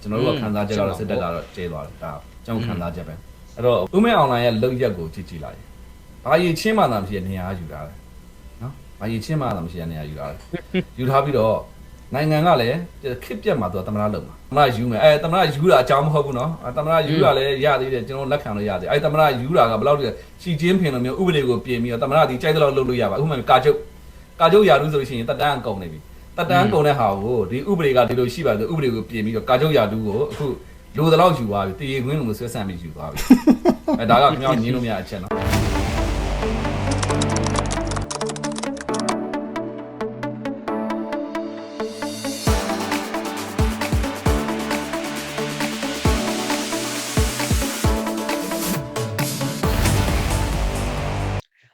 ကျွန်တော်တို့ကခံစားချက်ကတော့စစ်တပ်ကတော့ကျဲသွားတယ်ဒါကျွန်တော်ခံစားချက်ပဲအဲ့တော့ဦးမဲအောင်လိုင်းရဲ့လောက်ရက်ကိုကြည့်ကြည့်လိုက်ဘာကြီးချင်းမှသာမရှိတဲ့နေရာယူတာလေနော်ဘာကြီးချင်းမှသာမရှိတဲ့နေရာယူတာလေယူထားပြီးတော့နိုင်ငံကလည်းခစ်ပြက်မှာသူကသမရလုံမှာသမရယူမယ်အဲသမရယူတာအကြောင်းမဟုတ်ဘူးနော်အဲသမရယူတာလည်းရသေးတယ်ကျွန်တော်လက်ခံလို့ရသေးအဲသမရယူတာကဘယ်လောက်လဲချီချင်းဖင်လိုမျိုးဥပဒေကိုပြင်ပြီးတော့သမရဒီကြိုက်တဲ့လောက်လုပ်လို့ရပါအခုမှကာချုပ်ကာချုပ်ယာရုဆိုလို့ရှိရင်တက်တန်းကုန်နေပြီ တက်တန်းကုန်တဲ့ဟာကိုဒီဥပဒေကဒီလိုရှိပါဆိုဥပဒေကိုပြင်ပြီးတော့ကာချုပ်ရာတူကိုအခုလိုတလောက်ယူသွားပြီတည်ခွင်းလိုဆွဲဆန့်ပြီးယူသွားပြီအဲဒါကခင်ဗျားညင်းလို့မရအချက်နော်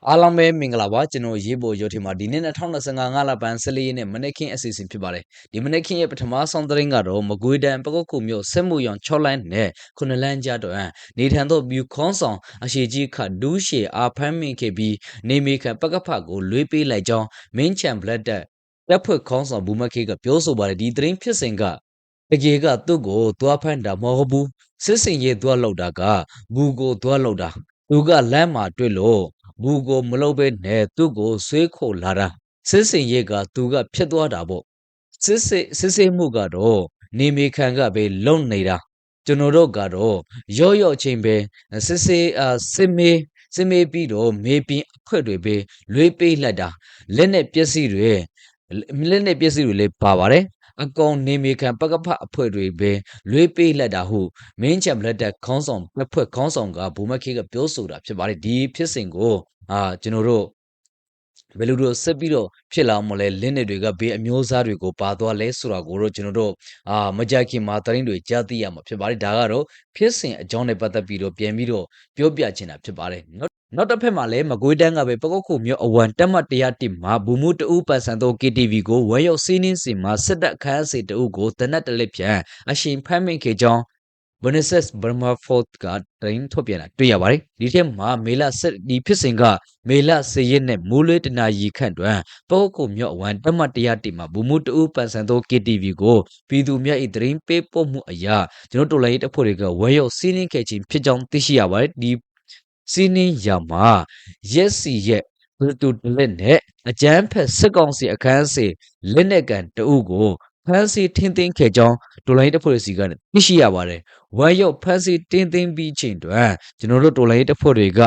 အားလုံးပဲမင်္ဂလာပါကျွန်တော်ရေးပေါ်ရုပ်ထင်မှာဒီနေ့2025ငါလပန်း14ရက်နေ့မနေ့ကင်းအစီအစဉ်ဖြစ်ပါတယ်ဒီမနေ့ကင်းရဲ့ပထမဆုံးသတင်းကတော့မကွေးတန်ပကုတ်ခုမြို့စစ်မှုရောင်6လမ်းနဲ့ခုနှစ်လမ်းကြားတော့နေထန်တော့မြူခွန်ဆောင်အရှိကြီးခဒူးရှေအာဖမ်းမင်ခဲ့ပြီးနေမီခံပကဖကိုလွေးပေးလိုက်ကြောင်းမင်းချန်ဘလက်တက်တပ်ဖွဲ့ခေါင်းဆောင်ဘူမခေကပြောဆိုပါတယ်ဒီသတင်းဖြစ်စဉ်ကတကယ်ကသူ့ကိုသွားဖမ်းတာမဟုတ်ဘူးစစ်စင်ရေးသွားလောက်တာကဘူးကိုသွားလောက်တာသူကလမ်းမှာတွေ့လို့ ဘူးကိုမလုပ်ဘဲနဲ့သူ့ကိုဆွေးခိုလာတာစစ်စင်ရိတ်ကသူကဖြစ်သွားတာပေါ့စစ်စစ်စစ်စစ်မှုကတော့နေမေခံကပဲလုံနေတာကျွန်တော်တို့ကတော့ရော့ရော့ချင်းပဲစစ်စစ်အာစစ်မေးစစ်မေးပြီးတော့မေးပြင်းအခွက်တွေပဲလွေးပေးလိုက်တာလက်နဲ့ပစ္စည်းတွေလက်နဲ့ပစ္စည်းတွေလည်းပါပါတယ် အကောင်နေမေခံပကဖအဖွဲ့တွေပဲလွေးပေးလိုက်တာဟုမင်းချံလက်တက်ခေါင်းဆောင်ဘက်ဖွဲ့ခေါင်းဆောင်ကဘူမခေကပြောဆိုတာဖြစ်ပါတယ်ဒီဖြစ်စဉ်ကိုအာကျွန်တော်တို့ ဘယ်လိုတို့ဆက်ပြီးတော့ဖြစ်လာမလဲလင်းနေတွေကဘေးအမျိုးအစားတွေကိုပါသွားလဲဆိုတာကိုတော့ကျွန်တော်တို့အာမကြခင်မှာသတင်းတွေကြားသိရမှာဖြစ်ပါတယ်ဒါကတော့ဖြစ်စဉ်အကြောင်းနဲ့ပတ်သက်ပြီးတော့ပြန်ပြီးတော့ပြောပြချင်တာဖြစ်ပါတယ်နောက်နောက်တစ်ဖက်မှာလည်းမကွေးတန်းကပဲပကုတ်ခုမျိုးအဝံတက်မတ်တရားတိမှာဘူမှုတူပန်ဆန်သော KTV ကိုဝဲရောက်စီးနှင်းစင်မှာစစ်တပ်ခန်းစီတူကိုတနက်တလက်ဖြန်အရှင်ဖမ်းမင်ခေကြောင်း Beneses Burma Fort ကတိုင်းထုတ်ပြန်တာတွေ့ရပါတယ်ဒီထက်မှာမေလဆက်ဒီဖြစ်စဉ်ကမေလ10ရက်နဲ့မိုးလွဲတနာရီခန့်တွင်ပုတ်ခုမြော့ဝမ်တမတ်တရားတိမှာဘူမှုတူပန်ဆန်သော KTV ကိုပြည်သူများ၏တရင်ပေးပို့မှုအရာကျွန်တော်တို့လည်းတပ်ဖွဲ့တွေကဝဲရောက်စီးနှင်းခဲ့ခြင်းဖြစ်ကြောင်းသိရှိရပါတယ်ဒီစီးနှင်းရာမှာရက်စီရက်ဘယ်သူတလက်နဲ့အကြမ်းဖက်စစ်ကောင်စီအခန်းစီလက်နက်ကန်တအုပ်ကို ဖမ်းဆီးထင်းသိမ်းခဲ့ကြောင်းဒေါ်လာရေးတပ်ဖွဲ့စီကသိရှိရပါတယ်။ဝမ်ရောက်ဖမ်းဆီးတင်းသိမ်းပြီးချိန်တွင်ကျွန်တော်တို့ဒေါ်လာရေးတပ်ဖွဲ့တွေက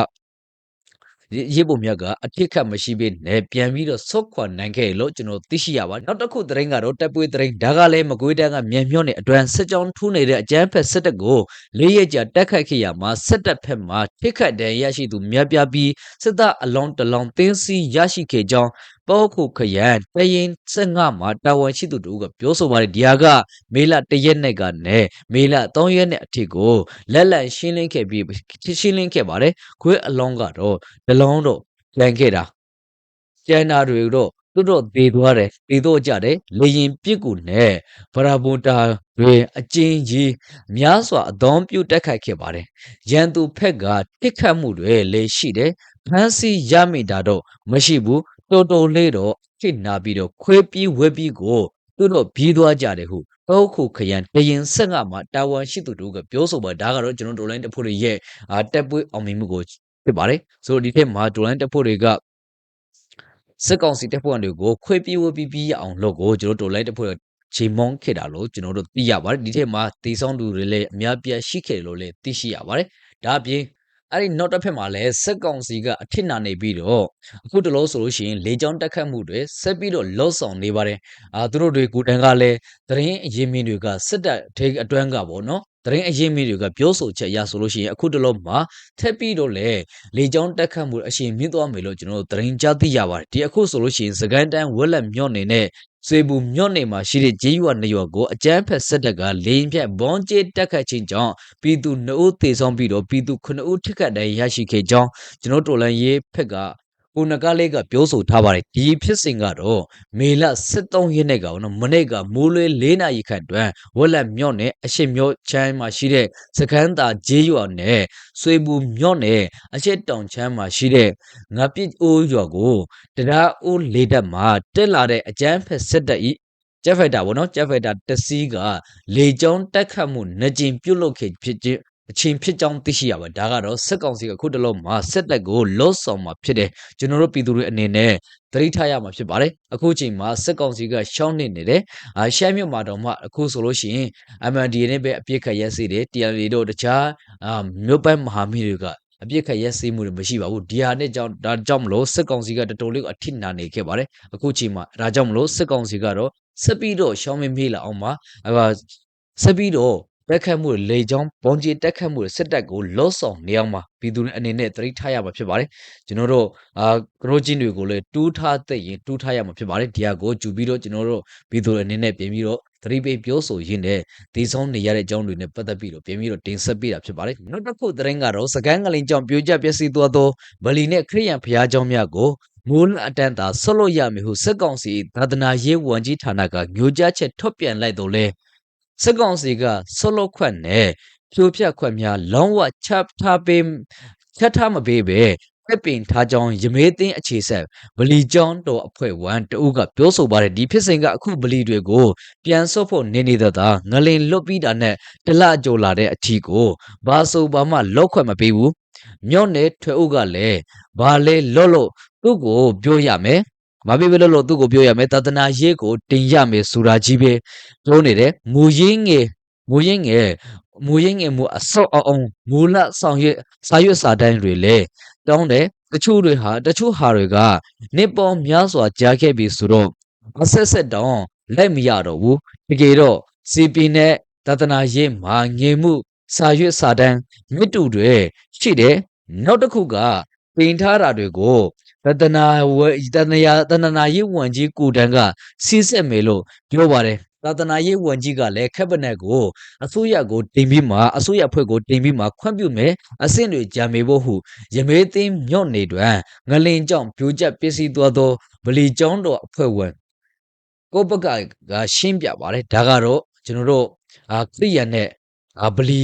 ရေပုံမြတ်ကအထစ်ခတ်မရှိဘဲနဲ့ပြန်ပြီးတော့ဆုတ်ခွာနိုင်ခဲ့လို့ကျွန်တော်သိရှိရပါတယ်။နောက်တစ်ခုသတင်းကတော့တပ်ပွေးသတင်းဒါကလည်းမကွေးတန်းကမြန်မြော့နဲ့အတွန်းစစ်ကြောင်းထူးနေတဲ့အကြမ်းဖက်စစ်တပ်ကိုလေးရက်ကြာတက်ခတ်ခဲ့ရမှာစစ်တပ်ဖက်မှထိခတ်တဲ့ရရှိသူများပြားပြီးစစ်သားအလောင်းတစ်လောင်းတင်းစီရရှိခဲ့ကြောင်း ပေါ့ခုခရန်တရင်15မှာတာဝန်ရှိသူတို့ကပြောဆိုပါတယ်ဒီဟာကမေလ1ရက်နေ့ကနေမေလ3ရက်နေ့အထိကိုလက်လက်ရှင်းလင်းခဲ့ပြီးရှင်းလင်းခဲ့ပါတယ်ခွေးအလောင်းကတော့ဒလောင်းတော့လန်ခဲ့တာကျန်တာတွေတော့တွတ်တော့သေးသွားတယ်သေးတော့ကြတယ်လေရင်ပြစ်ကူနဲ့ဗရာဘွန်တာတွေအကျဉ်းကြီးများစွာအသောပြုတ်တက်ခတ်ခဲ့ပါတယ်ရန်သူဖက်ကတစ်ခတ်မှုတွေလည်းရှိတယ်ဖမ်းဆီးရမိတာတော့မရှိဘူး တော်တော်လေးတော့ဖြစ်နာပြီးတော့ခွေးပြီးဝက်ပြီးကိုသူတို့ပြီးသွားကြတယ်ဟုတော့ခုခရန်တရင်ဆက်ငါမှာတာဝန်ရှိသူတို့ကပြောဆိုပါဒါကတော့ကျွန်တော်တို့လိုင်းတဖို့တွေရဲ့အာတက်ပွေးအောင်မြင်မှုကိုဖြစ်ပါတယ်ဆိုတော့ဒီထက်မှာဒိုလိုင်းတက်ဖို့တွေကစစ်ကောင်စီတပ်ဖွဲ့တွေကိုခွေးပြေးဝပြေးပြေးအောင်လုပ်ကိုကျွန်တော်တို့လိုက်တပ်ဖွဲ့ချိန်မောင်းခဲ့တာလို့ကျွန်တော်တို့သိရပါတယ်ဒီထက်မှာတေဆောင်သူတွေလည်းအများပြားရှိခဲ့တယ်လို့လည်းသိရှိရပါတယ်ဒါအပြင် အဲ့ဒီနောက်တစ်ဖက်မှာလည်းစက်ကောင်စီကအထစ်နာနေပြီးတော့အခုတလို့ဆိုလို့ရှိရင်လေကြောင်းတက်ခတ်မှုတွေဆက်ပြီးတော့လော့ဆောင်နေပါတယ်အာသူတို့တွေကိုတန်ကလည်းသတင်းအရင်မင်းတွေကစစ်တပ်ထေအတွန်းကပေါ့နော် သတင်းအရင်မင်းတွေကပြောဆိုချက်အရဆိုလို့ရှိရင်အခုတလို့မှာထက်ပြီးတော့လေလေကြောင်းတက်ခတ်မှုအရှင်မြင့်သွားမယ်လို့ကျွန်တော်တို့သတင်းကြားသိရပါတယ်ဒီအခုဆိုလို့ရှိရင်စကန်တန်းဝက်လက်မြော့နေနဲ့စေဘူးမြော့နေမှာရှိတဲ့ဂျေးရွာနေရွာကိုအကြမ်းဖက်စစ်တပ်ကလေရင်ဖြတ်ဘွန်ကျဲတက်ခတ်ခြင်းကြောင့်ပြည်သူ2ဦးသေဆုံးပြီးတော့ပြည်သူ9ဦးထိခိုက်ဒဏ်ရာရရှိခဲ့ကြောင်းကျွန်တော်တော်လန်ရေးဖက်က ကိုနကလေးကပြောဆိုထားပါတယ်ဒီဖြစ်စဉ်ကတော့မေလ23ရက်နေ့ကနော်မနေ့ကမိုးလွဲ4နာရီခန့်တွင်ဝက်လက်မြော့နဲ့အရှိမြော့ချမ်းမှာရှိတဲ့စကန်းတာဂျေးရွာနဲ့ဆွေဘူးမြော့နဲ့အရှိတောင်ချမ်းမှာရှိတဲ့ငါပစ်အိုးရွာကိုတရားအိုးလေတက်မှာတက်လာတဲ့အကျန်းဖက်စစ်တပ်ဤ jet fighter ပေါ့နော် jet fighter တစ်စီးကလေကြောင်းတက်ခတ်မှုနှစ်ကြိမ်ပြုတ်လုခဲ့ဖြစ်ခြင်း အချင်းဖြစ်ကြောင်းသိရှိရပါတယ်ဒါကတော့စစ်ကောင်စီကအခုတလုံးမှာစစ်တပ်ကိုလော့ဆောင်မှာဖြစ်တယ်ကျွန်တော်တို့ပြည်သူတွေအနေနဲ့သတိထားရမှာဖြစ်ပါတယ်အခုချိန်မှာစစ်ကောင်စီကရှောင်းနေနေတယ်အာရှမ်းမြို့မှာတော့မှအခုဆိုလို့ရှိရင် MNDA နဲ့ပဲအပြစ်ခတ်ရက်စီတယ် TNL တို့တခြားအာမြို့ပတ်မဟာမိတွေကအပြစ်ခတ်ရက်စီမှုတွေမရှိပါဘူးဒီဟာနဲ့ကြောင့်ဒါကြောင့်မလို့စစ်ကောင်စီကတော်တော်လေးကိုအထိနာနေခဲ့ပါတယ်အခုချိန်မှာဒါကြောင့်မလို့စစ်ကောင်စီကတော့ဆက်ပြီးတော့ရှောင်းမင်းမေးလာအောင်ပါအာဆက်ပြီးတော့ တက်ခတ်မှုတွေလေကြောင်းဘုံကြီးတက်ခတ်မှုတွေစစ်တပ်ကိုလော့ဆောင်နေအောင်ပါပြည်သူတွေအနေနဲ့သတိထားရမှာဖြစ်ပါတယ်ကျွန်တော်တို့အာကရိုချင်းတွေကိုလည်းတူးထားသိရင်တူးထားရမှာဖြစ်ပါတယ်ဒီဟာကိုဂျူပြီးတော့ကျွန်တော်တို့ပြည်သူတွေအနေနဲ့ပြင်ပြီးတော့သတိပေးပြောဆိုရင်းနဲ့ဒီဆုံးနေရတဲ့အကြောင်းတွေနဲ့ပတ်သက်ပြီးတော့ပြင်ပြီးတော့တင်ဆက်ပေးတာဖြစ်ပါတယ်နောက်တစ်ခုသတင်းကတော့စကန်ငလင်ကြောင့်ပြိုကျပျက်စီးသွားသောဗလီနဲ့ခရိယန်ဘုရားကျောင်းများကိုမူလအတန်းသာဆွတ်လို့ရမည်ဟုစစ်ကောင်စီသာသနာရေးဝန်ကြီးဌာနကညွှန်ကြားချက်ထုတ်ပြန်လိုက်တော့လဲ စစ်ကောင်စီကဆွတ်လို့ခွက်နဲ့ဖြိုဖျက်ခွက်များလုံးဝချက်ထားပေးချက်ထားမပေးပဲပြပင်ထားကြောင်းရမေးသိန်းအခြေဆက်ဗလီကျောင်းတော်အဖွဲ့ဝန်တအုပ်ကပြောဆိုပါတယ်ဒီဖြစ်စဉ်ကအခုဗလီတွေကိုပြန်ဆုတ်ဖို့နေနေတော့တာငလင်လွတ်ပြီးတာနဲ့တလအကြိုလာတဲ့အထီကိုဘာဆိုဘာမှလောက်ခွက်မပေးဘူးမြော့နဲ့ထွေအုပ်ကလည်းဘာလဲလော့လို့သူ့ကိုပြောရမယ် မပေးဘဲလို့လို့သူ့ကိုပြောရမယ်တသနာရေးကိုတင်ရမယ်ဆိုတာကြီးပဲပြောနေတယ်မူရင်းငယ်မူရင်းငယ်မူရင်းငယ်မူအစော့အောင်မူလဆောင်ရွက်စာရွက်စာတမ်းတွေလေတောင်းတယ်တချို့တွေဟာတချို့ဟာတွေကနှစ်ပေါင်းများစွာကြာခဲ့ပြီဆိုတော့အဆက်ဆက်တောင်းလက်မရတော့ဘူးတကယ်တော့ CP နဲ့တသနာရေးမှာငေမှုစာရွက်စာတမ်းမြစ်တူတွေရှိတယ်နောက်တစ်ခုကပြင်ထားတာတွေကို တသနာဝတသနာတသနာရေးဝန်ကြီးကိုတန်းကစီးဆက်မယ်လို့ပြောပါတယ်သာသနာရေးဝန်ကြီးကလည်းခက်ပနက်ကိုအစိုးရကိုတင်ပြီးမှအစိုးရဖွဲ့ကိုတင်ပြီးမှခွင့်ပြုမယ်အဆင့်တွေကြာမေဖို့ဟုရမေးသိမ်းမြော့နေတွင်ငလင်ကြောင့်ပြိုကျပစ္စည်းသွားသောဗလီကျောင်းတော်အဖွဲ့ဝင်ကိုပကကရှင်းပြပါတယ်ဒါကတော့ကျွန်တော်တို့အာခရိယန်နဲ့အာဗလီ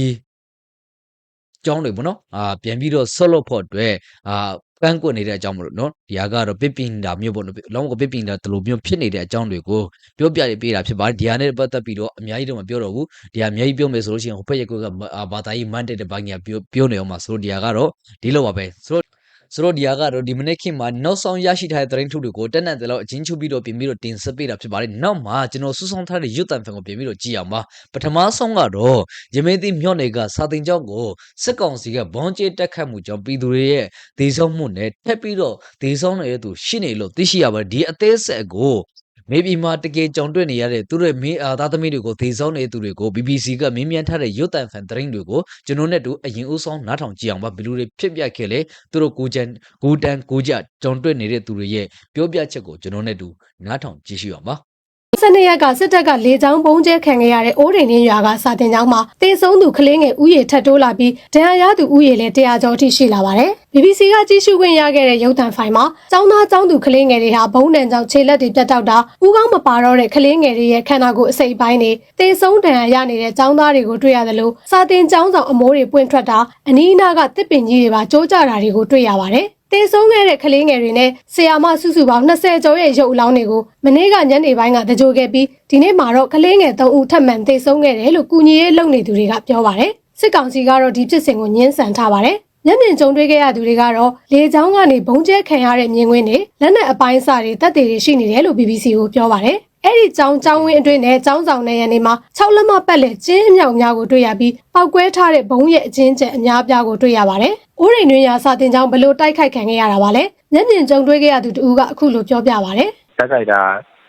ကျောင်းတွေပေါ့နော်အာပြန်ပြီးတော့ဆော့လို့ဖို့အတွက်အာ ပန်းကွက်နေတဲ့အကြောင်းမလို့နော်ဒီဟာကတော့ပစ်ပင်တာမျိုးပေါ့နော်လောကပစ်ပင်တာတလို့မျိုးဖြစ်နေတဲ့အကြောင်းတွေကိုပြောပြရပေးတာဖြစ်ပါတယ်ဒီဟာနဲ့ပတ်သက်ပြီးတော့အများကြီးတော့မပြောတော့ဘူးဒီဟာအများကြီးပြောမယ်ဆိုလို့ရှိရင်ဟိုဖက်ရက်ကွက်ကဘာသာရေးမန်တက်တဲ့ဘိုင်းကပြောပြောနေအောင်ပါဆိုတော့ဒီဟာကတော့ဒီလိုပါပဲဆိုတော့ ဆိုတော့ဒီဟာကတော့ဒီမနေ့ခေတ်မှာနောက်ဆောင်ရရှိထားတဲ့သတင်းထုတွေကိုတက်နက်တယ်လို့အချင်းချုပ်ပြီးတော့ပြင်ပြီးတော့တင်ဆက်ပေးတာဖြစ်ပါတယ်။နောက်မှာကျွန်တော်စူးစောင်းထားတဲ့ရွတ်တန်ဖန်ကိုပြင်ပြီးတော့ကြည့်အောင်ပါ။ပထမဆုံးကတော့ရမေသိမြော့နေကစာတင်ကြောင်းကိုစစ်ကောင်စီကဘွန်ကျေတက်ခတ်မှုကြောင့်ပြည်သူတွေရဲ့ဒေဆုံးမှုနဲ့ထပ်ပြီးတော့ဒေဆုံးနေတဲ့သူရှိနေလို့သိရှိရပါတယ်။ဒီအသေးဆက်ကို မေဘီမှာတကယ်ကြောင်တွေ့နေရတဲ့သူတို့မင်းအာသားသမီးတွေကိုဒေဆောင်နေတဲ့သူတွေကို BBC ကမင်းမြန်ထားတဲ့ရွတ်တန်ဖန်သတင်းတွေကိုကျွန်တော်နဲ့တူအရင်ဦးဆောင်နားထောင်ကြည့်အောင်ပါဘယ်လိုတွေဖြစ်ပြခဲ့လဲသူတို့ကိုကြံကိုတန်ကိုကြကြောင်တွေ့နေတဲ့သူတွေရဲ့ပြောပြချက်ကိုကျွန်တော်နဲ့တူနားထောင်ကြည့်ရှိအောင်ပါ 12ရက်ကစစ်တပ်ကလေကြောင်းပုံကျဲခံခဲ့ရတဲ့အိုးရင်ရင်းရွာကစာတင်ကျောင်းမှာတေဆုံးသူကလေးငယ်ဥယေထပ်တိုးလာပြီးဒဏ်ရာရသူဥယေလည်းတရားကျော်ထိရှိလာပါတယ်။ BBC ကကြည့်ရှုခွင့်ရခဲ့တဲ့ရုပ်သံဖိုင်မှာကျောင်းသားကျောင်းသူကလေးငယ်တွေဟာဘုံနံကြောင့်ခြေလက်တွေပြတ်တောက်တာဥကောင်းမပါတော့တဲ့ကလေးငယ်တွေရဲ့ခန္ဓာကိုယ်အစိပ်ပိုင်းတွေတေဆုံးဒဏ်ရာရနေတဲ့ကျောင်းသားတွေကိုတွေ့ရတယ်လို့စာတင်ကျောင်းဆောင်အမိုးတွေပွင့်ထွက်တာအနီးအနားကတစ်ပင်ကြီးတွေပါကျိုးကျတာတွေကိုတွေ့ရပါတယ်။ တေဆုံးခဲ့တဲ့ကလေးငယ်တွေနဲ့ဆရာမစုစုပေါင်း20ကျော်ရဲ့ရုပ်အလောင်းတွေကိုမနေ့ကညနေပိုင်းကတကြိုခဲ့ပြီးဒီနေ့မှာတော့ကလေးငယ်3ဦးထပ်မံတေဆုံးခဲ့တယ်လို့ကုညီရေးလုပ်နေသူတွေကပြောပါတယ်စစ်ကောင်စီကတော့ဒီဖြစ်စဉ်ကိုညှင်းဆန်ထားပါတယ် မျက်မြင်ကြုံတွေ့ခဲ့ရသူတွေကတော့လေချောင်းကနေဘုံကျဲခံရတဲ့မြင်ကွင်းတွေလက်နက်အပိုင်းအစတွေတပ်တွေတွေရှိနေတယ်လို့ BBC ကိုပြောပါတယ်။အဲ့ဒီကြောင်ကြောင်ဝင်းအတွင်းနဲ့ကြောင်ဆောင်နေရနေမှာ6လက်မပတ်လက်ကျင်းအမြောက်များကိုတွေ့ရပြီးပောက်ကွဲထားတဲ့ဘုံရဲ့အချင်းကျက်အများပြားကိုတွေ့ရပါတယ်။အိုးရိမ်တွင်ရာစာတင်ကြောင်ဘလို့တိုက်ခိုက်ခံခဲ့ရတာပါလဲ။မျက်မြင်ကြုံတွေ့ခဲ့ရသူတူကအခုလိုပြောပြပါတယ်။တိုက်ခိုက်တာ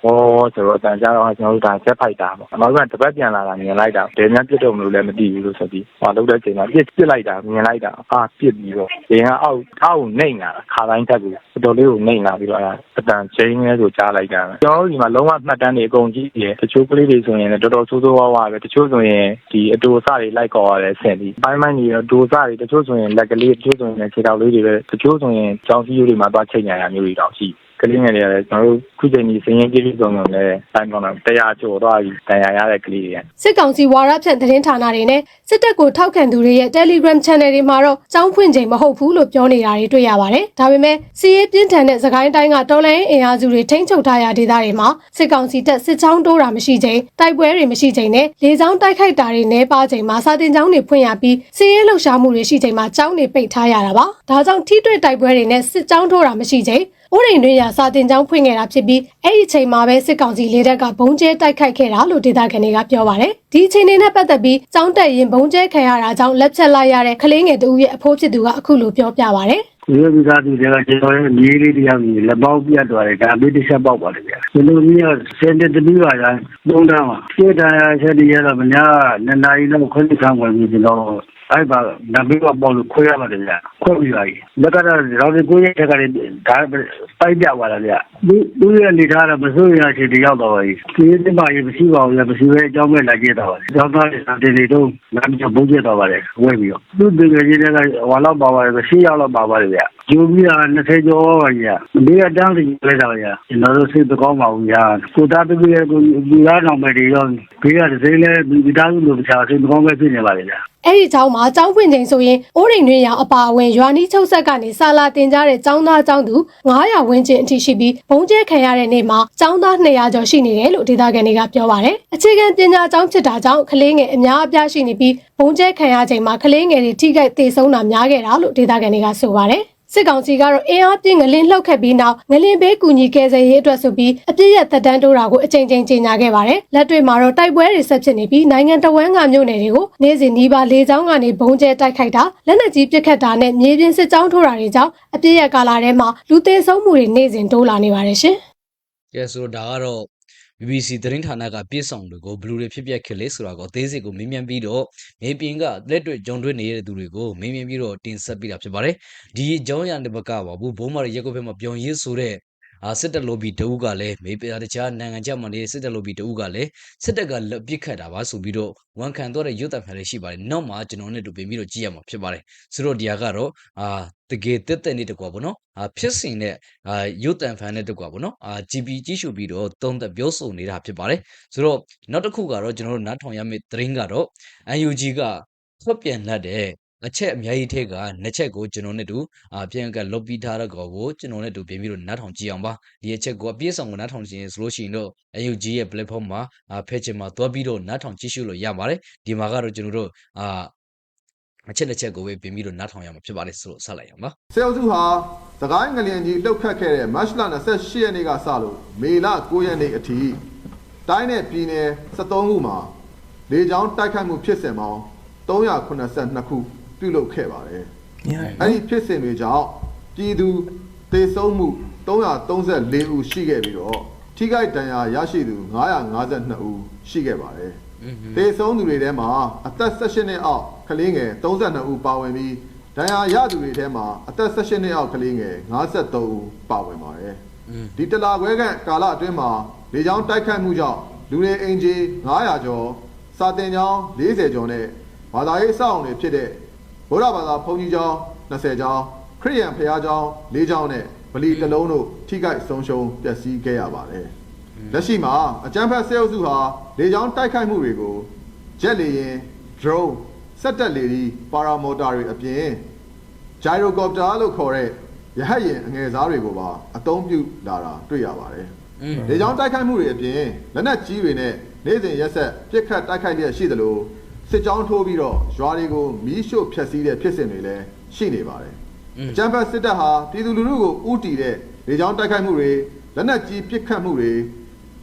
ဟောဆိုတော့တန်ကြတော့ကျွန်တော်တို့ဒါချက်ဖိုက်တာပေါ့နောက်ဆုံးကတပတ်ပြန်လာတာမြင်လိုက်တာဒယ်များပြစ်တော့မလို့လည်းမသိဘူးလို့ဆိုပြီးဟောလောက်တဲ့ချိန်မှာပြစ်ပြစ်လိုက်တာမြင်လိုက်တာအာပြစ်ပြီးတော့ဒီကအောက်အောက်ကိုနှိမ့်လာခါတိုင်းတက်ကိုတော်တော်လေးကိုနှိမ့်လာပြီးတော့အဲအတန်ချင်းလဲဆိုကြားလိုက်တာကျွန်တော်တို့ဒီမှာလုံးဝမှတ်တမ်းတွေအကုန်ကြည့်ရတချို့ကလေးတွေဆိုရင်လည်းတော်တော်ဆိုးဆိုးဝါးဝါပဲတချို့ဆိုရင်ဒီအတူအစတွေလိုက်ခေါ်ရတဲ့ဆင်ဒီပိုင်းပိုင်းကြီးတော့ဒိုအစတွေတချို့ဆိုရင်လက်ကလေးတချို့ဆိုရင်ခြေထောက်လေးတွေပဲတချို့ဆိုရင်ကြောင်းစည်းရိုးတွေမှာသွားချိန်ညာရမျိုးတွေတောင်ရှိက ကလေးငယ်တွေကလည်းကျွန်တော်တို့ခုချိန်ကြီးစရင်ကြီးကြီးစုံစုံနဲ့တိုင်းပေါ်တော့တရားကျော်သွားပြီတရားရတဲ့ကလေးတွေစစ်ကောင်စီဝါရဖြန့်သတင်းဌာနတွေနဲ့စစ်တပ်ကိုထောက်ခံသူတွေရဲ့ Telegram Channel တွေမှာတော့ចောင်းဖွင့်ချိန်မဟုတ်ဘူးလို့ပြောနေတာတွေတွေ့ရပါတယ်။ဒါပေမဲ့စီးရေးပြင်းထန်တဲ့သခိုင်းတိုင်းကတော်လိုင်းအင်အားစုတွေထိန်းချုပ်ထားရာဒေသတွေမှာစစ်ကောင်စီတပ်စစ်ချောင်းတိုးတာမရှိချိန်တိုက်ပွဲတွေမရှိချိန်နဲ့လေကြောင်းတိုက်ခိုက်တာတွေနဲပါချိန်မှာစာတင်ကျောင်းတွေဖွင့်ရပြီးစီးရေးလှုပ်ရှားမှုတွေရှိချိန်မှာကျောင်းတွေပိတ်ထားရတာပါ။ဒါကြောင့်ထိတွေ့တိုက်ပွဲတွေနဲ့စစ်ကြောင်းထိုးတာမရှိချိန် ဥရိန်တွင်ရစာတင်ကျောင်းဖွင့်ခဲ့တာဖြစ်ပြီးအဲ့ဒီချိန်မှာပဲစစ်ကောင်စီလေတပ်ကဘုံကျဲတိုက်ခိုက်ခဲ့တာလို့ဒေသခံတွေကပြောပါတယ်။ဒီအချိန်တွေနဲ့ပတ်သက်ပြီးကျောင်းတက်ရင်ဘုံကျဲခံရတာကြောင့်လက်ချက်လိုက်ရတဲ့ကလေးငယ်တဦးရဲ့အဖိုးဖြစ်သူကအခုလိုပြောပြပါတယ်။ ဒီလိုမိသားစုတွေကကျွန်တော်ရဲ့မြေးလေးတရားကြီးလက်ပေါက်ပြတ်သွားတယ်ဒါအပိတစ်ချက်ပေါက်ပါတယ်ဗျာဒီလိုမျိုးစင်တဲ့တပီးပါလားသုံးတန်းပါစေတန်ရချက်တည်းရတော့မညာနှစ်နာရီလောက်ခွင့်ခံဝင်ပြီးကျွန်တော်အဲ့ပါနဘေးကပေါလို့ခွဲရပါတယ်ဗျာခွဲပြီးပါပြီလက်ကတော့ရောင်းကိုရဲ့တက်ကလေးဒါပိုက်ပြသွားတာဗျာဒီသူရဲ့နေထားတော့မစိုးရချေတရောက်တော့ပါပြီဒီနေ့မှရေမရှိပါဘူးဗျာမရှိပဲအကြောင်းမဲ့လာကြည့်တော့ပါကျောင်းသားတွေစာတင်တွေတော့နားပြီးဘုန်းကျတော့ပါတယ်ဝဲပြီးတော့သူတကယ်ကြီးတွေကဟောလောက်ပါပါတယ်မရှိရောက်လောက်ပါပါတယ်ဗျာယူပြီးတာ20ကျော်ပါဗျာဒီကတန်းစီလဲတာဗျာကျွန်တော်တို့စိတ်မကောင်းပါဘူးဗျာကိုသားတူရဲ့ကိုလူသားနောင်ပဲတွေရောဒီကတစ်စိမ့်လဲဒီသားစုလိုပချာစိတ်မကောင်းပဲဖြစ်နေပါလေဗျာအဲ့ဒီကျောင်းမှာကျောင်းဖွင့်ချိန်ဆိုရင်အိုးရိမ်တွေရောင်အပါအဝင်ရွာနီးချုပ်ဆက်ကနေဆာလာတင်ကြတဲ့ကျောင်းသားကျောင်းသူ900ဝန်းကျင်အထိရှိပြီးဘုံကျဲခံရတဲ့နေ့မှာကျောင်းသား200ကျော်ရှိနေတယ်လို့ဒေသခံတွေကပြောပါတယ်။အခြေခံပညာကျောင်းဖြစ်တာကြောင့်ကလေးငယ်အများအပြားရှိနေပြီးဘုံကျဲခံရချိန်မှာကလေးငယ်တွေထိခိုက်သေဆုံးတာများခဲ့တာလို့ဒေသခံတွေကဆိုပါတယ်။ စစ်ကောင်စီကတော့အင်အားပြင်းငလင်းလှုပ်ခတ်ပြီးနောက်ငလင်းဘေးကူညီကယ်ဆယ်ရေးအတွက်ဆိုပြီးအပြည့်ရသက်တမ်းတိုးတာကိုအကြိမ်ကြိမ်ကြေညာခဲ့ပါတယ်။လက်တွေ့မှာတော့တိုက်ပွဲတွေဆက်ဖြစ်နေပြီးနိုင်ငံတော်ဝန်ကမြို့နယ်တွေကိုနေ့စဉ်နီးပါးလေကြောင်းကနေဘုံကျဲတိုက်ခိုက်တာလက်နက်ကြီးပစ်ခတ်တာနဲ့မြေပြင်စစ်ကြောင်းထိုးတာတွေကြောင့်အပြည့်ရကာလထဲမှာလူသေးဆုံးမှုတွေနေ့စဉ်တိုးလာနေပါတယ်ရှင်။ကဲဆိုတော့ဒါကတော့ BBC သတင်းဌာနကပြေဆောင်တွေကိုဘယ်လူတွေဖြစ်ပျက်ခဲ့လဲဆိုတာကိုအသေးစိတ်ကိုမေးမြန်းပြီးတော့မေးပြင်ကလက်တွေ့ကြုံတွေ့နေတဲ့သူတွေကိုမေးမြန်းပြီးတော့တင်ဆက်ပေးတာဖြစ်ပါတယ်ဒီအကြောင်းအရာတွေမကပါဘူးဘုံမာရရက်ကွက်ဖက်မှာပြောင်းရေးဆိုတဲ့အာ စစ်တပ်လိုဘီတအုပ်ကလည်းမေးပြတခြားနိုင်ငံခြားမှာနေတဲ့စစ်တပ်လိုဘီတအုပ်ကလည်းစစ်တပ်ကလက်ပစ်ခတ်တာပါဆိုပြီးတော့ဝန်ခံတော့တဲ့ရုပ်သံဖန်လေးရှိပါတယ်နောက်မှာကျွန်တော်နဲ့တို့ပြင်ပြီးတော့ကြည့်ရမှာဖြစ်ပါတယ်ဆိုတော့ဒီဟာကတော့အာတကယ်တက်တက်နေတကွာပေါ့နော်အာဖြစ်စဉ်နဲ့အာရုပ်တံဖန်နဲ့တကွာပေါ့နော်အာ GB ကြီးရှုပြီးတော့သုံးသက်ပြောဆိုနေတာဖြစ်ပါတယ်ဆိုတော့နောက်တစ်ခုကတော့ကျွန်တော်တို့နားထောင်ရမယ့်သတင်းကတော့ UNG ကထွက်ပြန်လာတဲ့ အချက်အများကြီးထဲကနှစ်ချက်ကိုကျွန်တော်နဲ့တူအာပြန်ကလော့ပြီးထားတဲ့ကောကိုကျွန်တော်နဲ့တူပြင်ပြီးတော့နားထောင်ကြည့်အောင်ပါဒီအချက်ကိုအပြည့်အစုံကိုနားထောင်ကြည့်ရင်ဆိုလို့ရှိရင်တော့ UNG ရဲ့ platform မှာအာဖဲချင်မှာတွားပြီးတော့နားထောင်ကြည့်ရှုလို့ရပါတယ်ဒီမှာကတော့ကျွန်တော်တို့အာအချက်တစ်ချက်ကိုပဲပြင်ပြီးတော့နားထောင်ရမှာဖြစ်ပါတယ်ဆိုတော့ဆက်လိုက်အောင်ပါဆဲလ်စုဟာသခိုင်းငလျင်ကြီးလှုပ်ခတ်ခဲ့တဲ့မတ်လ28ရက်နေ့ကစလို့မေလ9ရက်နေ့အထိတိုင်းနယ်ပြည်နယ်73ခုမှာလေကြောင်းတိုက်ခိုက်မှုဖြစ်စဉ်ပေါင်း382ခု ပြုလုပ်ခဲ့ပါတယ်။အဲဒီဖြစ်စဉ်တွေကြောင့်ပြည်သူသေဆုံးမှု334ဦးရှိခဲ့ပြီးတော့ထိခိုက်ဒဏ်ရာရရှိသူ952ဦးရှိခဲ့ပါတယ်။သေဆုံးသူတွေထဲမှာအသက်16နှစ်အောက်ကလေးငယ်32ဦးပါဝင်ပြီးဒဏ်ရာရသူတွေထဲမှာအသက်16နှစ်အောက်ကလေးငယ်53ဦးပါဝင်ပါတယ်။ဒီတလာခွဲကကာလအတွင်းမှာလေကြောင်းတိုက်ခိုက်မှုကြောင့်လူတွေအင်ဂျီ900ကျော်စာတင်ကျောင်း40ကျော်နဲ့ဘာသာရေးအဆောက်အုံတွေဖြစ်တဲ့ ဗုဒ္ဓဘာသာဘုန်းကြီးကျောင်း20ကျောင်းခရစ်ယာန်ဘုရားကျောင်း4ကျောင်းနဲ့ဗလီတစ်လုံးတို့ထိခိုက်ဆုံးရှုံးပျက်စီးခဲ့ရပါတယ်။လက်ရှိမှာအကြမ်းဖက်ဆဲအုပ်စုဟာလေကြောင်းတိုက်ခိုက်မှုတွေကိုဂျက်လေယာဉ် drone စက်တက်လေဒီပါရာမော်တာတွေအပြင် gyrocopter လို့ခေါ်တဲ့ရဟတ်ယာဉ်အငယ်စားတွေကိုပါအသုံးပြုလာတာတွေ့ရပါတယ်။อืมလေကြောင်းတိုက်ခိုက်မှုတွေအပြင်လက်နက်ကြီးတွေနဲ့နေ့စဉ်ရက်ဆက်ပြစ်ခတ်တိုက်ခိုက်လျက်ရှိသလို စစ်ကြောင်းထိုးပြီးတော့ရွာတွေကိုမီးရှို့ဖျက်ဆီးတဲ့ဖြစ်စဉ်တွေလည်းရှိနေပါတယ်။အကြမ်းဖက်စစ်တပ်ဟာပြည်သူလူထုကိုဥတီတဲ့လေကြောင်းတိုက်ခိုက်မှုတွေလက်နက်ကြီးပစ်ခတ်မှုတွေ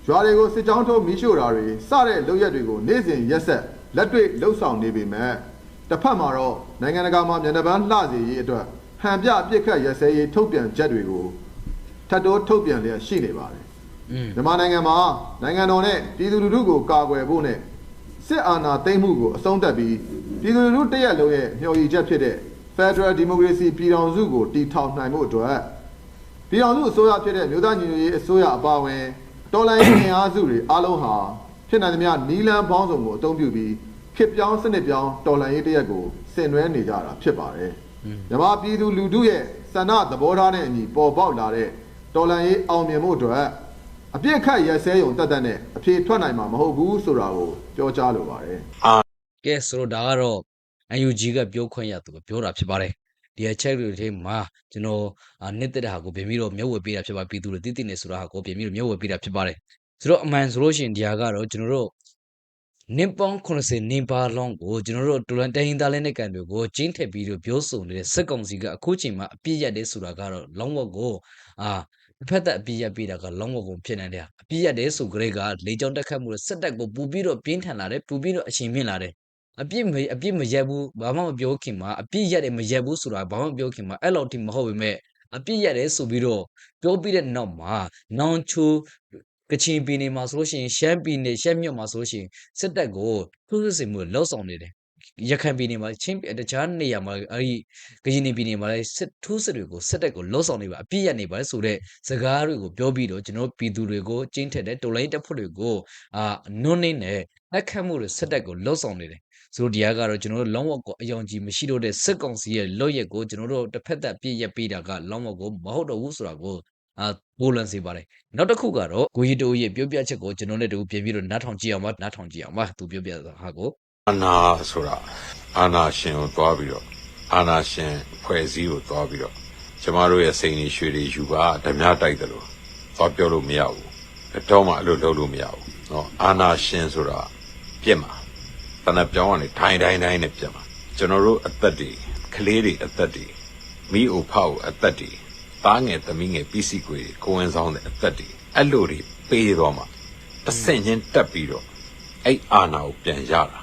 ရွာတွေကိုစစ်ကြောင်းထိုးမီးရှို့တာတွေစတဲ့လုပ်ရက်တွေကိုနေ့စဉ်ရက်ဆက်လက်တွေ့လှုပ်ဆောင်နေပေမဲ့တစ်ဖက်မှာတော့နိုင်ငံတကာမှာမြန်တပန်းလှစေရေးအတွက်ဟန်ပြပစ်ခတ်ရက်စဲရေးထုတ်ပြန်ချက်တွေကိုထပ်တိုးထုတ်ပြန်လျက်ရှိနေပါတယ်อืมမြန်မာနိုင်ငံမှာနိုင်ငံတော်နဲ့ပြည်သူလူထုကိုကာကွယ်ဖို့နဲ့ စစ်အာဏာသိမ်းမှုကိုအဆုံးသတ်ပြီးပြည်သူလူထုတရက်လုံးရဲ့မျှော်ရည်ချက်ဖြစ်တဲ့ Federal Democracy ပြည်ထောင်စုကိုတည်ထောင်နိုင်မှုအတွက်ပြည်ထောင်စုအစိုးရဖြစ်တဲ့မြို့သားညီညွတ်ရေးအစိုးရအပါအဝင်တော်လှန်ရေးအင်အားစုတွေအားလုံးဟာဖြစ်နိုင်သမျှနီလန်းပေါင်းစုံကိုအသုံးပြုပြီးခေတ်ပြောင်းစနစ်ပြောင်းတော်လှန်ရေးတရက်ကိုဆင်နွှဲနေကြတာဖြစ်ပါတယ်မြမပြည်သူလူထုရဲ့စန္ဒသဘောထားနဲ့အညီပေါ်ပေါက်လာတဲ့တော်လန်ရေးအောင်မြင်မှုအတွက် အပြစ်ခတ်ရက်စဲယုံတက်တက်နဲ့အဖြေထွက်နိုင်မှာမဟုတ်ဘူးဆိုတာကိုပြောကြားလိုပါတယ်ကဲဆိုတော့ဒါကတော့ UNG ကပြောခွင့်ရသူကပြောတာဖြစ်ပါတယ်ဒီအချက်တွေထဲမှာကျွန်တော်အာနှစ်သက်တဲ့ဟာကိုပြင်ပြီးတော့မျက်ဝေပေးတာဖြစ်ပါပြည်သူတွေတည်တည်နေဆိုတာဟာကိုပြင်ပြီးတော့မျက်ဝေပေးတာဖြစ်ပါတယ်ဆိုတော့အမှန်ဆိုလို့ရှိရင်ဒီဟာကတော့ကျွန်တော်တို့နစ်ပေါင်း80နင်ပါလုံးကိုကျွန်တော်တို့တူလန်တိုင်းရင်းသားလက်နက်ကန်တွေကိုကျင်းထက်ပြီးတော့ပြောဆိုနေတဲ့စက်ကောင်စီကအခုချိန်မှာအပြစ်ရက်တယ်ဆိုတာကတော့လုံးဝကိုအာ တစ်ဖက်သက်အပြစ်ရက်ပေးတာကလုံးဝကိုဖြစ်နေတယ်အပြစ်ရက်တယ်ဆိုကြတဲ့ကလေကြောင်းတက်ခတ်မှုနဲ့စက်တက်ကိုပူပြီးတော့ပြင်းထန်လာတယ်ပူပြီးတော့အရှင်မြင့်လာတယ်အပြစ်မအပြစ်မရက်ဘူးဘာမှမပြောခင်မှာအပြစ်ရက်တယ်မရက်ဘူးဆိုတာဘာမှမပြောခင်မှာအဲ့လောက်ထိမဟုတ်ပေမဲ့အပြစ်ရက်တယ်ဆိုပြီးတော့ပြောပြီးတဲ့နောက်မှာနောင်ချိုကချင်ပြည်နယ်မှာဆိုလို့ရှိရင်ရှမ်းပြည်နယ်ရှမ်းမြောက်မှာဆိုလို့ရှိရင်စစ်တပ်ကိုထိုးစစ်ဆင်မှုလောက်ဆောင်နေတယ် ရခိုင်ပြည်နယ်မှာချင်းပြည်တခြားနေရာမှာအဲ့ဒီကရင်ပြည်နယ်မှာလည်းစစ်ထိုးစစ်တွေကိုစစ်တပ်ကိုလောက်ဆောင်နေပါအပြစ်ရက်နေပါဆိုတဲ့စကားတွေကိုပြောပြီးတော့ကျွန်တော်ပြည်သူတွေကိုကျင်းထက်တဲ့တော်လိုင်းတပ်ဖွဲ့တွေကိုအာနုံနေနဲ့လက်ခတ်မှုတွေစစ်တပ်ကိုလောက်ဆောင်နေတယ်ဆိုတော့ဒီဟာကတော့ကျွန်တော်တို့လောင်းဝက်ကိုအယုံကြည်မရှိတော့တဲ့စစ်ကောင်စီရဲ့လွတ်ရက်ကိုကျွန်တော်တို့တစ်ဖက်သက်ပြည့်ရက်ပေးတာကလောင်းဝက်ကိုမဟုတ်တော့ဘူးဆိုတာကိုအာပိုလန်စေပါတယ်နောက်တစ်ခုကတော့ကိုရီတိုရဲ့ပြောပြချက်ကိုကျွန်တော်တို့ပြင်ပြီးတော့နားထောင်ကြည့်အောင်ပါနားထောင်ကြည့်အောင်ပါသူပြောပြတာဟာကို အာနာဆိုတာအာနာရှင်ကိုသွားပြီးတော့အာနာရှင်ဖွဲ့စည်းကိုသွားပြီးတော့ကျမတို့ရဲ့စိန်တွေရွှေတွေယူပါဓမြတိုက်တယ်လို့သွားပြောလို့မရဘူးတော့မှအဲ့လိုလုပ်လို့မရဘူးเนาะအာနာရှင်ဆိုတာပြစ်မှာတနက်ပြောင်းကနေဒိုင်းဒိုင်းဒိုင်းနဲ့ပြစ်မှာကျွန်တော်တို့အသက်တွေကလေးတွေအသက်တွေမိအိုဖောက်အသက်တွေသားငယ်သမီးငယ်ပစ္စည်းကွေတွေကိုဝင်ဆောင်တဲ့အသက်တွေအဲ့လိုတွေပေးတော့မှတစ်ဆင့်ချင်းတက်ပြီးတော့အဲ့အာနာကိုပြန်ရတာ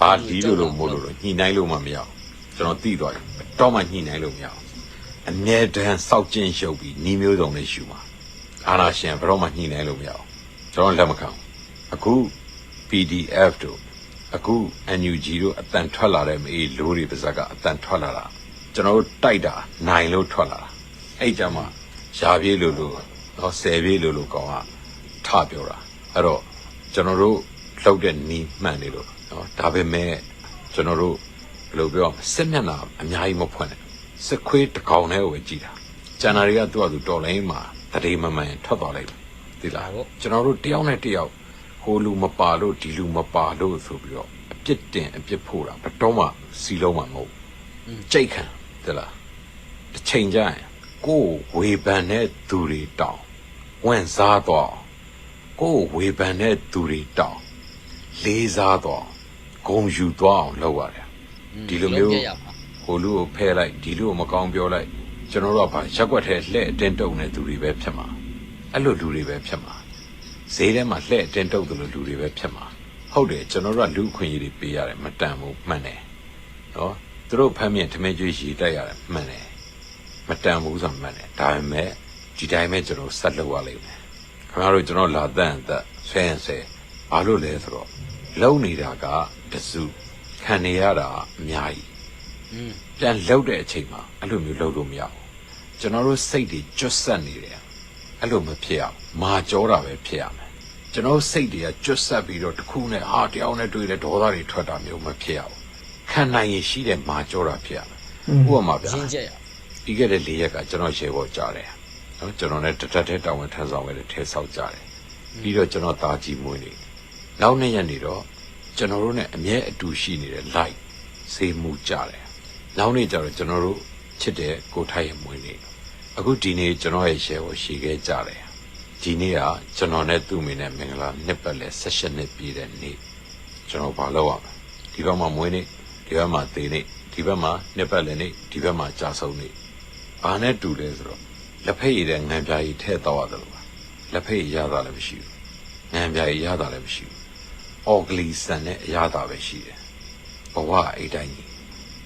ဘာလီလို့လို့မို့လို့လို့ညှိနှိုင်းလို့မှမရအောင်ကျွန်တော်သိသွားတယ်တော့မှညှိနှိုင်းလို့မရအောင်အမြဲတမ်းစောက်ကျင်ရှုပ်ပြီးနှီးမျိုးစုံနဲ့ရှူမှာအာနာရှင်ဘယ်တော့မှညှိနှိုင်းလို့မရအောင်ကျွန်တော်လက်မခံဘူးအခု PDF တို့အခု NUG တို့အတန်ထွက်လာတဲ့မေးလိုးတွေပါဇက်ကအတန်ထွက်လာတာကျွန်တော်တို့တိုက်တာနိုင်လို့ထွက်လာတာအဲ့ကြမှာရှားပြေးလို့လို့တော့ဆယ်ပြေးလို့လို့ကောင်ကထပြောတာအဲ့တော့ကျွန်တော်တို့လောက်တဲ့နီးမှန်နေလို့ နော်ဒါပေမဲ့ကျွန်တော်တို့ဘယ်လိုပြောရမလဲစစ်မျက်နှာအများကြီးမဖွင့်နဲ့စစ်ခွေးတစ်ကောင်နဲ့ကိုပဲကြည်တာကျန်တာတွေကသူ့အတူတော်လိုင်းမှာတရေမမှန်ထွက်သွားလိုက်တယ်သိလားကျွန်တော်တို့တယောက်နဲ့တယောက်ဟိုလူမပါလို့ဒီလူမပါလို့ဆိုပြီးတော့အပြစ်တင်အပြစ်ဖို့တာဘယ်တော့မှစီလုံးမှာမဟုတ်ဘူးကြိတ်ခံသိလားတစ်ချိန်ကျရင်ကိုယ်ဝေဖန်တဲ့သူတွေတောင်းဝင်စားတော့ကိုယ်ဝေဖန်တဲ့သူတွေတောင်းလေးစားတော့ ဂုံယူသွားအောင်လုပ်ရတယ်ဒီလိုမျိုးလုပ်ပြရမှာဟိုလူကိုဖဲလိုက်ဒီလူကိုမကောင်းပြောလိုက်ကျွန်တော်တို့ကဘာရက်ွက်ထဲလှဲ့အတင်းတုံတဲ့သူတွေပဲဖြစ်မှာအဲ့လိုလူတွေပဲဖြစ်မှာဈေးထဲမှာလှဲ့အတင်းတုံတယ်လို့လူတွေပဲဖြစ်မှာဟုတ်တယ်ကျွန်တော်တို့ကလူအခွင့်အရေးတွေပေးရတယ်မတန်ဘူးမှန်တယ်နော်သူတို့ဖမ်းမြင်ထမင်းကျွေးရည်တိုက်ရတယ်မှန်တယ်မတန်ဘူးဆိုတာမှန်တယ်ဒါပေမဲ့ဒီတိုင်းပဲကျွန်တော်ဆက်လုပ်ရလိမ့်မယ်ခင်ဗျားတို့ကျွန်တော်လာတန်သက်ဆဲရင်ဆဲဘာလို့လဲဆိုတော့ လုံနေတာကတစုခံနေရတာအများကြီးอืมပြန်လှုပ်တဲ့အချိန်မှာအဲ့လိုမျိုးလှုပ်လို့မရဘူးကျွန်တော်တို့စိတ်တွေကျွတ်ဆက်နေတယ်အဲ့လိုမဖြစ်အောင်မာကြောတာပဲဖြစ်ရမယ်ကျွန်တော်တို့စိတ်တွေကကျွတ်ဆက်ပြီးတော့တစ်ခုနဲ့ဟာတယောက်နဲ့တွေ့တဲ့ဒေါသတွေထွက်တာမျိုးမဖြစ်အောင်ခံနိုင်ရင်ရှိတဲ့မာကြောတာဖြစ်ရမယ်ဥပမာဗျာရှင်းချက်ရပြီးခဲ့တဲ့၄ရက်ကကျွန်တော်ရေပေါ်ကြားတယ်နော်ကျွန်တော်နဲ့တတက်တဲ့တာဝန်ထမ်းဆောင်ခဲ့တဲ့ထဲဆောက်ကြတယ်ပြီးတော့ကျွန်တော်သားကြီးမွေးနေ နောက်နေ့ရက်နေတော့ကျွန်တော်တို့ ਨੇ အမြဲအတူရှိနေတဲ့ light စေမှုကြတယ်နောက်နေ့ကျတော့ကျွန်တော်တို့ချစ်တဲ့ကိုထိုက်ရမွေးနေအခုဒီနေ့ကျွန်တော်ရဲ့ရေပေါ်ရှိခဲ့ကြတယ်ဒီနေ့ကကျွန်တော်နဲ့သူ့မိနဲ့မင်္ဂလာနှစ်ပတ်လည်16နှစ်ပြည့်တဲ့နေ့ကျွန်တော်ဘာလုပ်ရမလဲဒီဘက်မှာမွေးနေဒီဘက်မှာသေနေဒီဘက်မှာနှစ်ပတ်လည်နေဒီဘက်မှာကြာဆုံးနေဘာနဲ့တူလဲဆိုတော့လက်ဖက်ရည်တဲ့ငံပြားကြီးထဲ့တော့ရတယ်လို့ပါလက်ဖက်ရည်ရတာလည်းမရှိဘူးငံပြားရည်ရတာလည်းမရှိဘူး အော်ဂလီဆန်နဲ့အရသာပဲရှိတယ်ဘဝအဲ့တိုင်းကြီး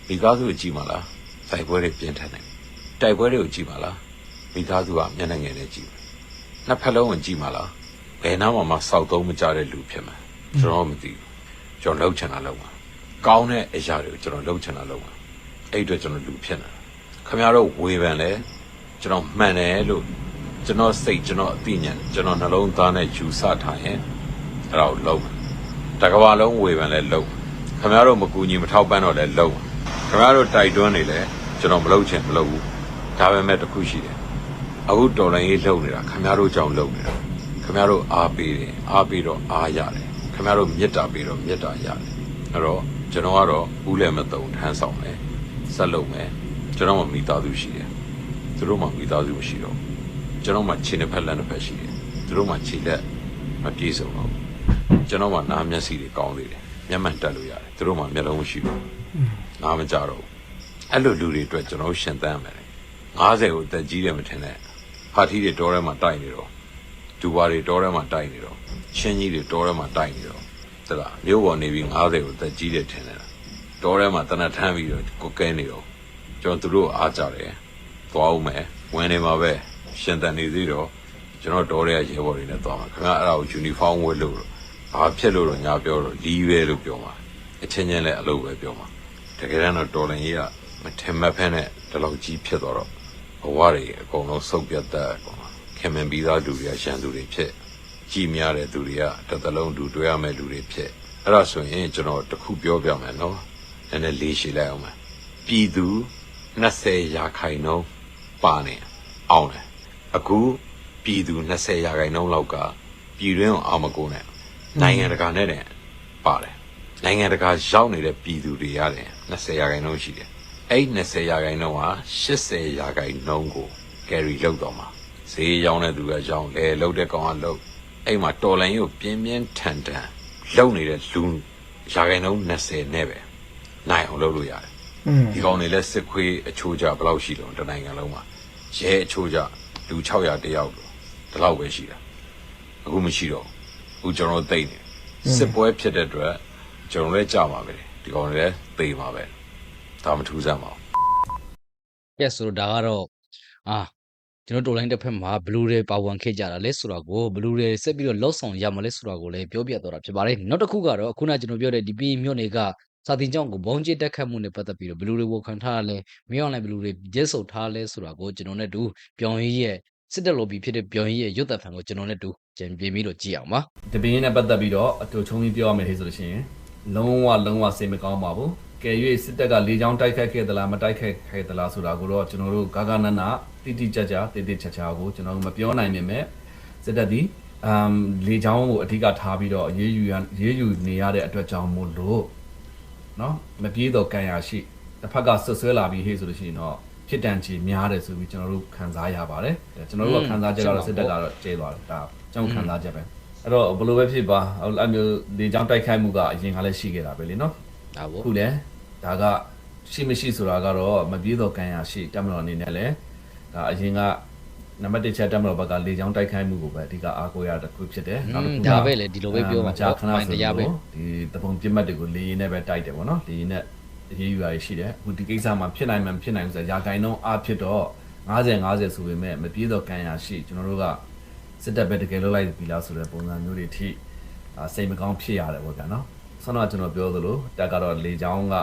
မိသားစုကိုကြည့်ပါလားတိုက်ပွဲတွေပြင်းထန်နေတိုက်ပွဲတွေကိုကြည့်ပါလားမိသားစုကမျက်နှာငယ်နဲ့ကြည့်ပါနှစ်ဖက်လုံးကိုကြည့်ပါလားဘယ်နားမှာမှစောက်သုံးမကြတဲ့လူဖြစ်မှာကျွန်တော်မသိဘူးကျွန်တော်လှုပ်ချင်တာလှုပ်ပါကောင်းတဲ့အရာတွေကိုကျွန်တော်လှုပ်ချင်တာလှုပ်ပါအဲ့အတွက်ကျွန်တော်လူဖြစ်နေတာခင်ဗျားတို့ဝေဖန်လဲကျွန်တော်မှန်တယ်လို့ကျွန်တော်စိတ်ကျွန်တော်အသိဉာဏ်ကျွန်တော်နှလုံးသားနဲ့ယူဆထားရင်အဲ့ဒါကိုလုံးမယ် တကဘာလုံးဝေဖန်လဲလုံးခင်ဗျားတို့မကူညီမထောက်ပံ့တော့လဲလုံးခင်ဗျားတို့တိုက်တွန်းနေလဲကျွန်တော်မလုပ်ချင်မလုပ်ဘူးဒါပေမဲ့တစ်ခုရှိတယ်အခုတော်လိုင်းရေးလုံနေတာခင်ဗျားတို့ကြောင့်လုံနေတာခင်ဗျားတို့အားပေးတယ်အားပေးတော့အားရတယ်ခင်ဗျားတို့မေတ္တာပေးတော့မေတ္တာရတယ်အဲ့တော့ကျွန်တော်ကတော့ဦးလည်းမတုံထမ်းဆောင်မယ်ဆက်လုပ်မယ်ကျွန်တော်မှမိသားစုရှိတယ်သူတို့မှမိသားစုမရှိတော့ကျွန်တော်မှခြေနှစ်ဖက်လက်နှစ်ဖက်ရှိတယ်သူတို့မှခြေလက်မပြေစုံတော့ဘူး ကျွန်တော်မှနားမျက်စိတွေကောင်းသေးတယ်မျက်မှန်တက်လို့ရတယ်သူတို့မှမျက်လုံးမရှိတော့ဘူးနားမကြတော့ဘူးအဲ့လိုလူတွေအတွက်ကျွန်တော်ရှင်သန်ရမယ်90ကိုအသက်ကြီးတယ်မထင်နဲ့ပါတီတွေတောထဲမှာတိုက်နေတော့ဒူပါတွေတောထဲမှာတိုက်နေတော့ချင်းကြီးတွေတောထဲမှာတိုက်နေတော့သလားမြို့ပေါ်နေပြီး90ကိုအသက်ကြီးတယ်ထင်တယ်တောထဲမှာတနတ်ထမ်းပြီးတော့ကိုကဲနေတော့ကျွန်တော်သူတို့အားကြတယ်သွားအောင်မယ်ဝင်နေမှာပဲရှင်သန်နေသေးတော့ကျွန်တော်တော်ရဲရဲဘော်တွေနဲ့သွားမှာခင်ဗျာအဲ့ဒါကိုယူနီဖောင်းဝတ်လို့တော့ ဘာဖြစ်လို့တော့ညာပြောတော့လီးပဲလို့ပြောမှာအချင်းချင်းလည်းအလုပ်ပဲပြောမှာတကယ်တမ်းတော့တော်လင်ကြီးကမထင်မှတ်ဖက်နဲ့ဒီလောက်ကြီးဖြစ်သွားတော့ဘဝတွေအကုန်လုံးစုပ်ပြတ်တတ်ကုန်ခင်မင်ပြီးသားလူတွေကရှမ်းသူတွေဖြစ်ကြည်များတဲ့သူတွေကတစ်သလုံးတူတွေ့ရမယ့်လူတွေဖြစ်အဲ့ဒါဆိုရင်ကျွန်တော်တခုပြောပြမယ်နော်နည်းနည်းလေးရှိလိုက်အောင်မယ်ပြည်သူ20ရာခိုင်နှုန်းပါနေအောင်တယ်အခုပြည်သူ20ရာခိုင်နှုန်းလောက်ကပြည်တွင်းအောင်အောင်မကိုနဲ့ နိုင်ငံတကာနဲ့တည်းပါတယ်နိုင်ငံတကာရောက်နေတဲ့ပြည်သူတွေရတယ်20ရာခိုင်နှုန်းရှိတယ်အဲ့20ရာခိုင်နှုန်းဟာ80ရာခိုင်နှုန်းကို carry လုပ်တော့မှာဈေးရောင်းတဲ့သူကရောင်းလဲလှုပ်တဲ့ကောင်ကလှုပ်အဲ့မှာတော်လိုင်းကိုပြင်းပြင်းထန်ထန်လှုပ်နေတဲ့လူရာခိုင်နှုန်း20နဲ့ပဲနိုင်အောင်လုပ်လို့ရတယ်ဒီကောင်တွေလည်းစစ်ခွေးအချိုးကြဘယ်လောက်ရှိတော့တနိုင်ငံလုံးမှာရဲအချိုးကြလူ600တယောက်တော့ဒီလောက်ပဲရှိတာအခုမရှိတော့ဘူးအ ခုကျွန်တော်တို့သိနေစစ်ပွဲဖြစ်တဲ့အတွက်ကျွန်တော်လည်းကြာမှာပဲဒီကောင်တွေလည်းသိမှာပဲဒါမထူးဆန်းပါဘူးကဲဆိုတော့ဒါကတော့အာကျွန်တော်တော်လိုင်းတစ်ဖက်မှာဘလူးတွေပါဝင်ခဲ့ကြတာလဲဆိုတော့ကိုဘလူးတွေဆက်ပြီးတော့လောက်ဆောင်ရမလဲဆိုတော့ကိုလည်းပြောပြတော့တာဖြစ်ပါတယ်နောက်တစ်ခုကတော့အခုနကကျွန်တော်ပြောတဲ့ဒီပြည်မြို့တွေကစာတင်ကြောင်းကိုဘုံကျစ်တက်ခတ်မှုနဲ့ပတ်သက်ပြီးတော့ဘလူးတွေဝန်ခံထားရလဲမင်းအောင်လိုက်ဘလူးတွေကျဲဆုပ်ထားလဲဆိုတော့ကိုကျွန်တော်နဲ့တူပြောင်းရေးရဲ့ စစ်တပ်လိုပြီးဖြစ်တဲ့ပြောင်းရေးရဲ့ရွတ်သက်ဖန်ကိုကျွန်တော်နဲ့တူကြံပြင်းပြီးတော့ကြည့်အောင်ပါတပင်းနဲ့ပတ်သက်ပြီးတော့အတူချုံပြီးပြောရမယ်လေဆိုလို့ရှိရင်လုံးဝလုံးဝစိတ်မကောင်းပါဘူးကယ်၍စစ်တပ်ကလေကြောင်းတိုက်ခတ်ခဲ့သလားမတိုက်ခတ်ခဲ့သလားဆိုတာကိုတော့ကျွန်တော်တို့ဂါဂနနတိတိကျကျတိတိကျကျကိုကျွန်တော်တို့မပြောနိုင်ပေမဲ့စစ်တပ်ဒီအမ်လေကြောင်းကိုအဓိကထားပြီးတော့ရေးယူရရေးယူနေရတဲ့အတွက်ကြောင့်မို့လို့နော်မပြေတော့ကံရရှိတစ်ဖက်ကဆွဆွဲလာပြီးဟေ့ဆိုလို့ရှိရင်တော့ဖြ စ်တန်ချီများတယ်ဆိုပြီးကျွန်တော်တို့ခံစားရပါတယ်ကျွန်တော်တို့ကခံစားချက်ကတော့စစ်တပ်ကတော့ကျဲသွားတယ်ဒါကျွန်တော်ခံစားချက်ပဲအဲ့တော့ဘယ်လိုပဲဖြစ်ပါအဲ့မျိုးဒီကြောင့်တိုက်ခိုက်မှုကအရင်ကလည်းရှိခဲ့တာပဲလေနော်ဒါပေါ့အခုလည်းဒါကရှိမရှိဆိုတာကတော့မပြေတော့ကံရရှိတက်မတော်အနေနဲ့လည်းဒါအရင်ကနံပါတ်1ချက်တက်မတော်ဘက်ကလေကြောင်းတိုက်ခိုက်မှုကိုပဲအဓိကအားကိုးရတဲ့တစ်ခုဖြစ်တယ်อืมဒါပဲလေဒီလိုပဲပြောပါကြာခဏမိုင်ဆိုတရားပဲလို့ဒီတပုံပြစ်မှတ်တွေကိုလေရင်နဲ့ပဲတိုက်တယ်ဗောနော်လေရင်နဲ့အ ရေးယူရရှိတယ်အခုဒီကိစ္စမှာဖြစ်နိုင်မှမဖြစ်နိုင်ဘူးဆိုတော့ယာကိုင်တော့အားဖြစ်တော့90 90ဆိုပေမဲ့မပြေတော့ကံရရှိကျွန်တော်တို့ကစစ်တပ်ပဲတကယ်လုပ်လိုက်ပြီလားဆိုတဲ့ပုံစံမျိုးတွေအထိအာစိတ်မကောင်းဖြစ်ရတယ်ပေါ့ဗျာနော်ဆောင်းတော့ကျွန်တော်ပြောသလိုတက်ကတော့လေချောင်းက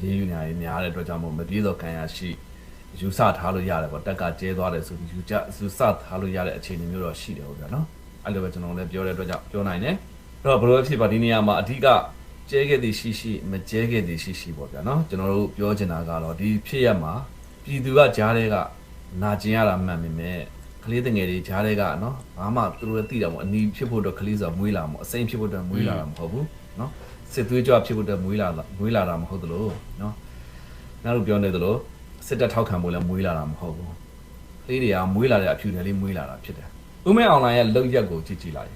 ရေးယူနေရများတဲ့အတွက်ကြောင့်မို့မပြေတော့ခံရရှိယူဆထားလို့ရတယ်ပေါ့တက်ကကျဲသွားတယ်ဆိုပြီးယူကြယူဆထားလို့ရတဲ့အခြေအနေမျိုးတော့ရှိတယ်ပေါ့ဗျာနော်အဲ့လိုပဲကျွန်တော်လည်းပြောတဲ့အတွက်ကြောင့်ပြောနိုင်တယ်အဲ့တော့ဘယ်လိုဖြစ်ပါဒီနေရာမှာအဓိက ကျဲခဲ့သည်ရှိရှိမကျဲခဲ့သည်ရှိရှိပေါ့ဗျာနော်ကျွန်တော်တို့ပြောချင်တာကတော့ဒီဖြစ်ရမှာပြည်သူကကြားတဲ့ကနာကျင်ရတာမှန်ပေမဲ့ကလေးတငယ်တွေဂျားတွေကနော်ဘာမှသူတို့လည်းသိတာမဟုတ်အနီးဖြစ်ဖို့တော့ကလေးဆိုတာမွေးလာမဟုတ်အစိမ့်ဖြစ်ဖို့တော့မွေးလာတာမဟုတ်ဘူးနော်စစ်သွေးကြွဖြစ်ဖို့တော့မွေးလာတာမွေးလာတာမဟုတ်သလိုနော်နောက်လိုပြောနေသလိုစစ်တပ်ထောက်ခံဖို့လည်းမွေးလာတာမဟုတ်ဘူးကလေးတွေကမွေးလာတဲ့အဖြူနယ်လေးမွေးလာတာဖြစ်တယ်ဦးမဲအောင်လိုင်းရဲ့လောက်ရက်ကိုကြည့်ကြည့်လိုက်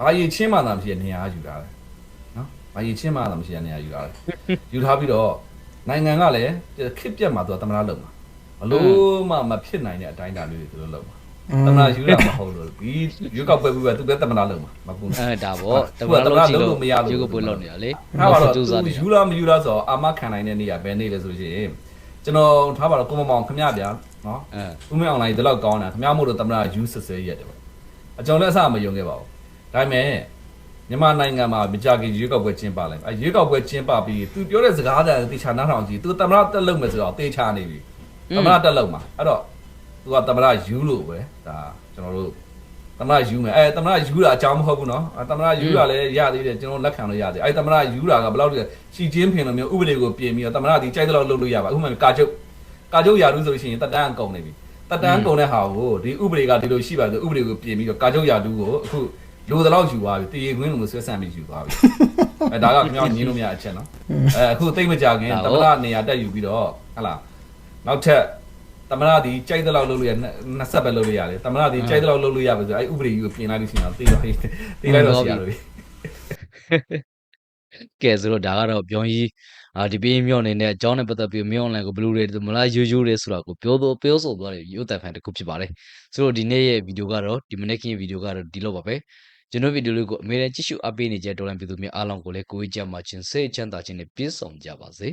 ဘာရည်ချင်းမှသာမရှိတဲ့နေရာယူတာလေ နော်ဘာရည်ချင်းမှသာမရှိတဲ့နေရာယူတာလေယူထားပြီးတော့နိုင်ငံကလည်းခစ်ပြက်မှာသူကသမရလုံမှာဘလို့မှမဖြစ်နိုင်တဲ့အတိုင်းအတာလေးတွေသူတို့လုံမှာတမနာယူတာမဟုတ်လို့ဒီရွက်ကောက်ပွဲပြီးပဲသူပဲတမနာလုံးမှာမကူအဲဒါပေါ့တမန်တော်ကြည့်လို့ယူကိုပွေလို့နေရလေထားပါတော့စူးစမ်းသူနေရယူလားမယူလားဆိုတော့အာမခံနိုင်တဲ့နေရာဘယ်နေလဲဆိုလို့ရှိရင်ကျွန်တော်ထားပါတော့ကိုမမောင်ခမရဗျာနော်အဲဦးမင်းအွန်လိုင်းဒီလောက်ကောင်းတာခမရမို့လို့တမနာယူဆဆဲရက်တယ်ပေါ့အကြောင်းလည်းအဆမယုံခဲ့ပါဘူးဒါပေမဲ့ မြန်မာနိုင်ငံမှာမကြခင်ရွေးကောက်ပွဲကျင်းပလိုက်အဲရွေးကောက်ပွဲကျင်းပပြီးသူပြောတဲ့စကားတန်တေချာနားထောင်ကြည့်သူသမရတက်လုံမယ်ဆိုတော့တေချာနေပြီသမရတက်လုံမှာအဲ့တော့သူကသမရယူလို့ပဲဒါကျွန်တော်တို့သမရယူမယ်အဲသမရယူတာအကြောင်းမဟုတ်ဘူးနော်သမရယူတာလည်းရသေးတယ်ကျွန်တော်လက်ခံလို့ရသေးတယ်အဲသမရယူတာကဘယ်လောက်လဲရှီချင်းဖင်လိုမျိုးဥပဒေကိုပြင်ပြီးတော့သမရဒီကြိုက်တဲ့လောက်လုပ်လို့ရပါဥပမာကာချုပ်ကာချုပ်ရာထူးဆိုရှင်တက်တန်းအကုန်နေပြီတက်တန်းကုန်တဲ့ဟာကိုဒီဥပဒေကဒီလိုရှိပါဆိုဥပဒေကိုပြင်ပြီးတော့ကာချုပ်ရာထူးကိုအခု လိုတလောက်ယူသွားပြီတရေခွင်းလိုဆွဲဆန့်ပြီးယူသွားပြီအဲဒါကခင်ဗျားညင်းလို့မရအချက်နော်အဲအခုသိမ့်မကြခင်တမရနေရာတက်ယူပြီးတော့ဟလာနောက်ထပ်တမရဒီကြိုက်တဲ့လောက်လုပ်လို့ရနှစ်ဆက်ပဲလုပ်လို့ရတယ်တမရဒီကြိုက်တဲ့လောက်လုပ်လို့ရပါဆိုအဲဥပဒေကြီးကိုပြင်လိုက်လို့ရှိရင်တော့တေးတော့တေးလိုက်တော့ဆရာတို့ကဲဆိုတော့ဒါကတော့ပြောင်းကြီးအာဒီပေးမြော့နေတဲ့အကြောင်းနဲ့ပတ်သက်ပြီးမြော့ online ကိုဘလူးတွေမလားယူယူတွေဆိုတာကိုပြောတော့ပြောဆိုသွားတယ်ရုပ်သံဖိုင်တစ်ခုဖြစ်ပါတယ်ဆိုတော့ဒီနေ့ရဲ့ဗီဒီယိုကတော့ဒီမနေ့ကင်းရဲ့ဗီဒီယိုကတော့ဒီလောက်ပါပဲ ကျွန်တော်ဗီဒီယိုလေးကိုအမေရိကန်ကြည့်ရှုအပ်ပေးနေကြတဲ့တော်လန်ပြည်သူများအားလုံးကိုလည်းကိုယ်ကြီးကြမှာချင်းစိတ်ချမ်းသာခြင်းနဲ့ပြည့်စုံကြပါစေ